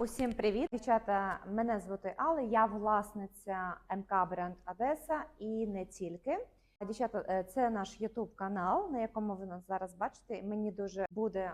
Усім привіт, дівчата. Мене звати Алла, я власниця МК бренд Одеса і не тільки. Дівчата, е, це наш Ютуб канал, на якому ви нас зараз бачите. Мені дуже буде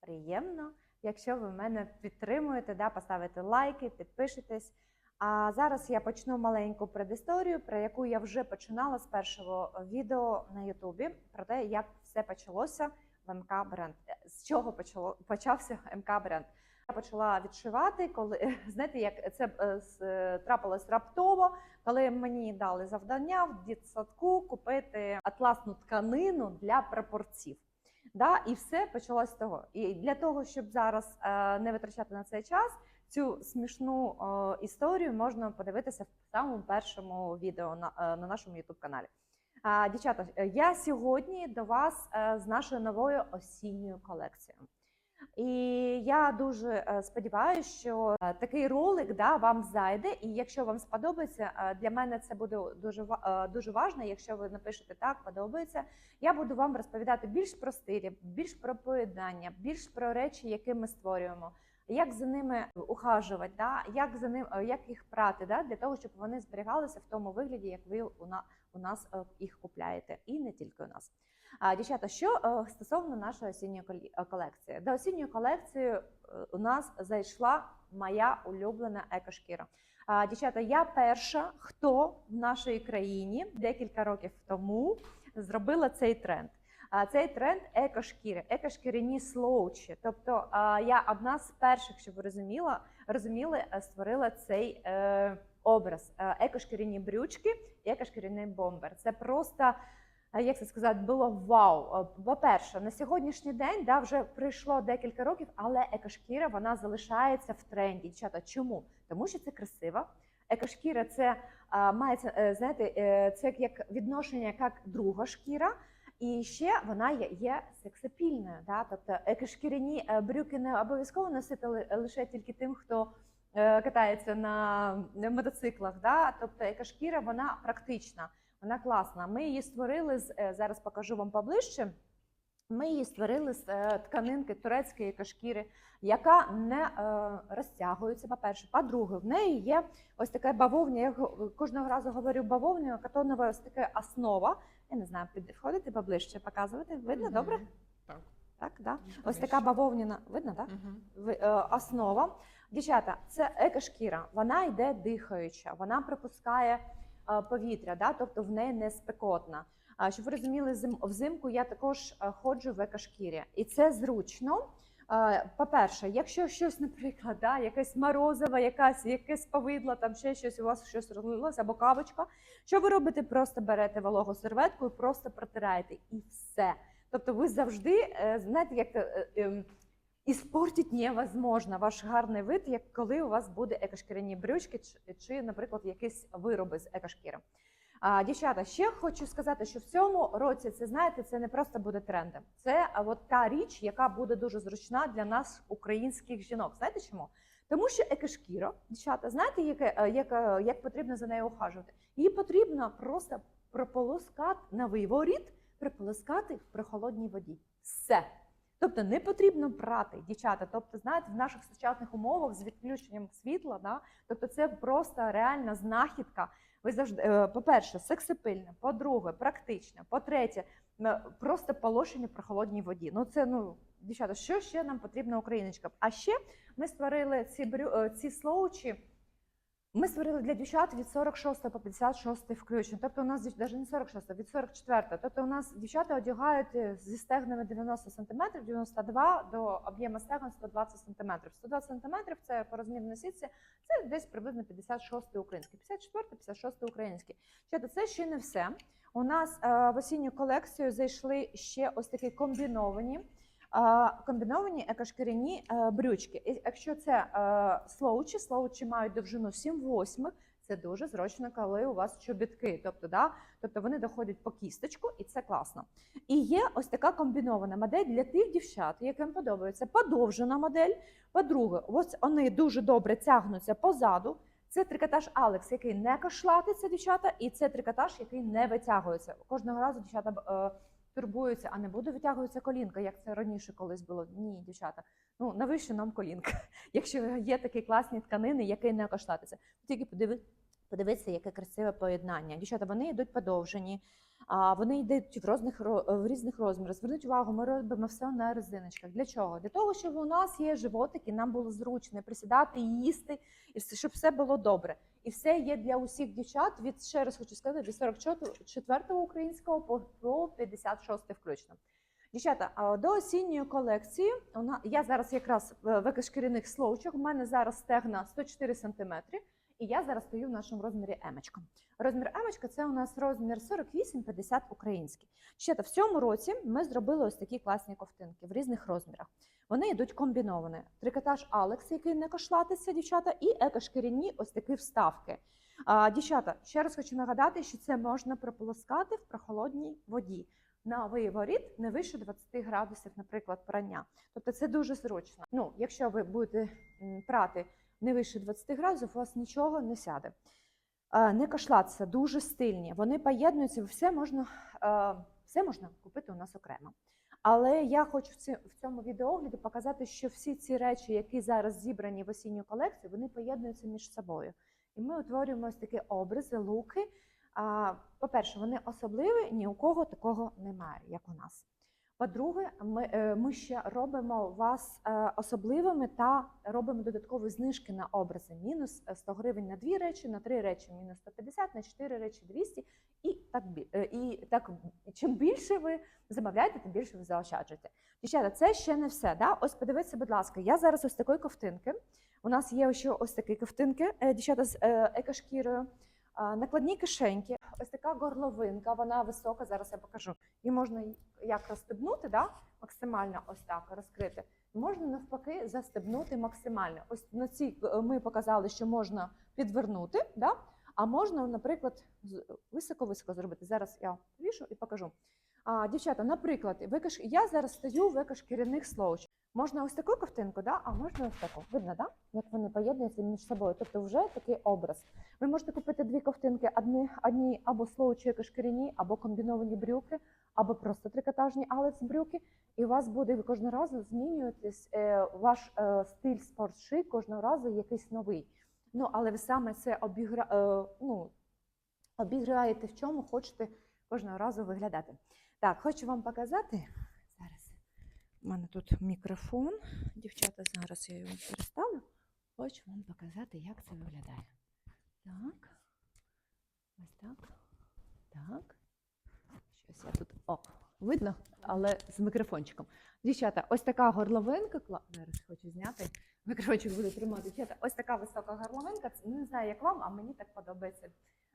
приємно, якщо ви мене підтримуєте, да, поставите лайки, підпишетесь. А зараз я почну маленьку предісторію, про яку я вже починала з першого відео на Ютубі, про те, як все почалося в МК бренд. З чого почало почався МК бренд? Я почала відшивати, коли знаєте, як це е, трапилось раптово, коли мені дали завдання в дитсадку купити атласну тканину для прапорців. Да, і все почалось з того. І для того, щоб зараз е, не витрачати на цей час, цю смішну е, історію можна подивитися в самому першому відео на, е, на нашому youtube каналі. А, дівчата, е, я сьогодні до вас е, з нашою новою осінньою колекцією. І я дуже е, сподіваюся, що е, такий ролик да, вам зайде. І якщо вам сподобається, е, для мене це буде дуже дуже важливо. Якщо ви напишете так, подобається, я буду вам розповідати більш про стилі, більш про поєднання, більш про речі, які ми створюємо. Як за ними ухажувати, да? як за ним, як їх прати, да? для того, щоб вони зберігалися в тому вигляді, як ви у на- у нас їх купляєте, і не тільки у нас. А, дівчата, що е, стосовно нашої осінньої е, колекції, до осінньої колекції е, у нас зайшла моя улюблена екошкіра. А, дівчата, я перша, хто в нашій країні декілька років тому зробила цей тренд. А цей тренд екошкіри, екошкіряні слоучі. Тобто я одна з перших, щоб ви розуміла, розуміли, створила цей образ екошкіряні брючки, екошкіряний бомбер. Це просто як це сказати, було вау. Е, По-перше, на сьогоднішній день да, вже пройшло декілька років, але екошкіра вона залишається в тренді. Дівчата, чому? Тому що це красиво. Екошкіра це а, мається, е, знаєте, е, це як відношення як друга шкіра. І ще вона є, є сексапільною. Да? Тобто екошкіряні е, брюки не обов'язково носити лише тільки тим, хто е, катається на мотоциклах. Да? Тобто екошкіра вона практична, вона класна. Ми її створили з е, зараз покажу вам поближче. Ми її створили з е, тканинки турецької екошкіри, яка не е, розтягується. По-перше, по-друге, в неї є ось така бавовня. Я кожного разу говорю бавовня, катонова ось така основа. Я не знаю, підходити поближче, показувати. Видно Мгм. добре? Так. Так, да. Ну, Ось така бавовняна, видно, так? Е, основа. Дівчата, це екошкіра, вона йде дихаюча, вона пропускає е, повітря, да? тобто в неї не спекотна. Щоб ви розуміли, взимку я також е, ходжу в екошкірі, і це зручно. Е, По-перше, якщо щось, наприклад, да, якесь морозиво, якась, якесь повидло, там ще щось, у вас щось розлилося, або кавочка, що ви робите? Просто берете вологу серветку і просто протираєте, і все. Тобто ви завжди, е, знаєте, як е, іспортити невозможно ваш гарний вид, як коли у вас буде екошкіряні брючки чи, наприклад, якісь вироби з екошкіри. А, дівчата, ще хочу сказати, що в цьому році це знаєте, це не просто буде трендом. Це от та річ, яка буде дуже зручна для нас, українських жінок. Знаєте чому? Тому що екошкіра, дівчата, знаєте, яке, е, як, е, як потрібно за нею ухажувати? Її потрібно просто прополоскати на виворіт, прополоскати в прохолодній воді. Все. Тобто не потрібно брати, дівчата. Тобто, знаєте, в наших сучасних умовах з відключенням світла, да, тобто це просто реальна знахідка. Ви завжди, е, по-перше, сексапильне, по-друге, практичне, по-третє, просто полошення в прохолодній воді. Ну це ну, дівчата, що ще нам потрібно україночкам? А ще ми створили ці брю, е, ці слоучі. Ми створили для дівчат від 46 по 56 включно. Тобто у нас навіть не 46, від 44. Тобто у нас дівчата одягають е, зі стегнами 90 см, 92 до об'єму стегон 120 см. 120 см це по розмірній сітці, це десь приблизно 56 український, 54, 56 український. Дівчата, це ще не все. У нас е, в осінню колекцію зайшли ще ось такі комбіновані. Е, Комбіновані екошкіряні е, брючки. І якщо це е, слоучі, слоучі мають довжину 7 восьмих, це дуже зручно, коли у вас чобітки. Тобто, да, тобто вони доходять по кісточку, і це класно. І є ось така комбінована модель для тих дівчат, яким подобається подовжена модель. По-друге, ось вони дуже добре тягнуться позаду. Це трикотаж Алекс, який не кашлатиться, дівчата, і це трикотаж, який не витягується. Кожного разу дівчата турбуються, а не буде витягуватися колінка, як це раніше колись було. Ні, дівчата. Ну навіщо нам колінка, якщо є такі класні тканини, які не коштатися. Тільки подиви, подивіться, яке красиве поєднання. Дівчата, вони йдуть подовжені, а вони йдуть в різних в різних розмірах. Зверніть увагу, ми робимо все на резиночках. Для чого? Для того, щоб у нас є животик, і нам було зручно присідати, їсти, і все, щоб все було добре. І все є для усіх дівчат від ще раз хочу сказати від 44 українського по, по 56 включно. Дівчата, до осінньої колекції я зараз якраз в викашкіряних слоучах. У мене зараз стегна 104 см, і я зараз стою в нашому розмірі емочка. Розмір емочка це у нас розмір 48-50 український. Дівчата, в цьому році ми зробили ось такі класні ковтинки в різних розмірах. Вони йдуть комбіновані. Трикотаж Алекс, який не кошлатиться, дівчата, і екошкіряні ось такі вставки. А, дівчата, ще раз хочу нагадати, що це можна прополоскати в прохолодній воді на виворіт не вище 20 градусів, наприклад, прання. Тобто це дуже зручно. Ну, якщо ви будете прати не вище 20 градусів, у вас нічого не сяде. Не кашлатися, дуже стильні. Вони поєднуються, все можна, все можна купити у нас окремо. Але я хочу в цьому відеогляді показати, що всі ці речі, які зараз зібрані в осінню колекцію, вони поєднуються між собою. І ми утворюємо ось такі образи, луки. По-перше, вони особливі, ні у кого такого немає, як у нас. По-друге, ми, е, ми ще робимо вас е, особливими та робимо додаткові знижки на образи. Мінус е, 100 гривень на дві речі, на три речі мінус 150, на чотири речі 200. І так, е, і так чим більше ви замовляєте, тим більше ви заощаджуєте. Дівчата, це ще не все. Да? Ось подивіться, будь ласка, я зараз ось такої ковтинки. У нас є ще ось такі ковтинки, е, дівчата з е, екошкірою. Накладні кишеньки, ось така горловинка, вона висока. Зараз я покажу. Її можна як розстебнути, да? максимально ось так розкрити. Можна навпаки застебнути максимально. Ось на цій е, ми показали, що можна підвернути, да? а можна, наприклад, високо-високо зробити. Зараз я повішу і покажу. А, дівчата, наприклад, викаш... я зараз стою в екошкіряних слоуч. Можна ось таку ковтинку, да? а можна ось таку. Видно, да? як вони поєднуються між собою. Тобто вже такий образ. Ви можете купити дві ковтинки, одні, одні або слоучі екошкіряні, або комбіновані брюки, або просто трикотажні алец брюки. І у вас буде ви кожного разу змінюватись е, ваш е, стиль спортшик, кожного разу якийсь новий. Ну, але ви саме це обігра... е, ну, обіграєте в чому хочете кожного разу виглядати. Так, хочу вам показати зараз. У мене тут мікрофон. Дівчата, зараз я його переставлю. Хочу вам показати, як це виглядає. Так. Ось так. Так. Щось я тут. О, видно, але з мікрофончиком. Дівчата, ось така горловинка. Зараз хочу зняти. Мікрофончик буде тримати. Дівчата, ось така висока горловинка. Це не знаю, як вам, а мені так подобається.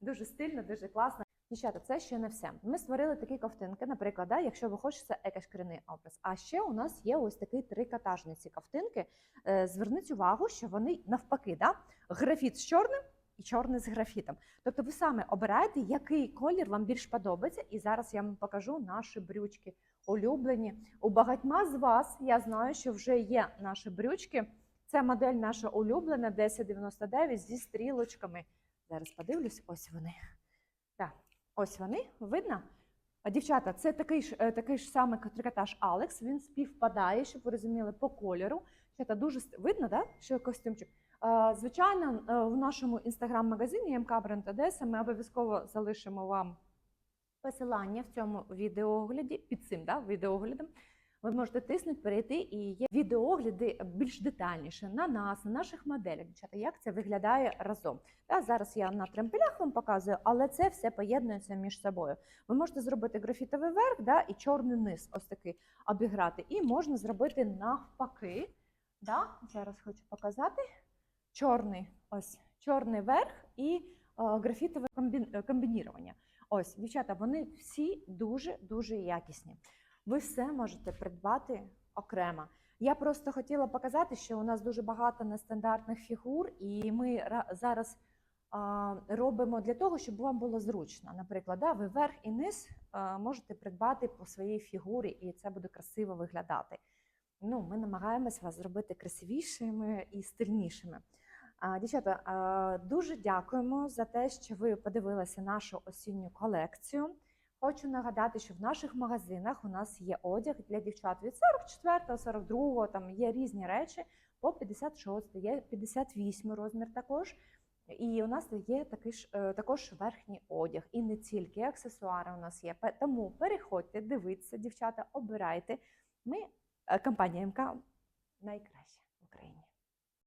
Дуже стильно, дуже класно. Дівчата, це ще не все. Ми створили такі ковтинки, наприклад, да, якщо ви хочете екошкіряний образ. А ще у нас є ось такі трикотажні ці ковтинки. Е, Зверніть увагу, що вони навпаки, да? графіт з чорним і чорний з графітом. Тобто ви саме обираєте, який колір вам більш подобається. І зараз я вам покажу наші брючки улюблені. У багатьма з вас я знаю, що вже є наші брючки. Це модель наша улюблена 1099 зі стрілочками. Зараз подивлюсь, ось вони. Так, ось вони, видно? Дівчата, це такий ж, е, такий ж самий трикотаж Алекс. Він співпадає, щоб ви розуміли, по кольору. Дівчата, дуже видно, да? що костюмчик. Е, Звичайно, е, в нашому інстаграм-магазині МК Бренд Одеса ми обов'язково залишимо вам посилання в цьому відеоогляді, під цим да, відеоглядом. Ви можете тиснути, перейти, і є відеогляди більш детальніше на нас, на наших моделях. Дівчата, як це виглядає разом. Та, зараз я на тремпелях вам показую, але це все поєднується між собою. Ви можете зробити графітовий верх да, і чорний низ, ось такий обіграти. І можна зробити навпаки. Да? Зараз хочу показати. Чорний, ось чорний верх і е, графітове е, комбінірування. Ось, дівчата, вони всі дуже-дуже якісні. Ви все можете придбати окремо. Я просто хотіла показати, що у нас дуже багато нестандартних фігур, і ми зараз робимо для того, щоб вам було зручно. Наприклад, да, ви верх і низ можете придбати по своїй фігурі, і це буде красиво виглядати. Ну, ми намагаємось вас зробити красивішими і стильнішими. Дівчата, дуже дякуємо за те, що ви подивилися нашу осінню колекцію. Хочу нагадати, що в наших магазинах у нас є одяг для дівчат від 44, 42, там є різні речі по 56, є 58 розмір також. І у нас є такий ж е, також верхній одяг, і не тільки аксесуари у нас є. Тому переходьте, дивіться, дівчата, обирайте. Ми е, компанія МК Україні.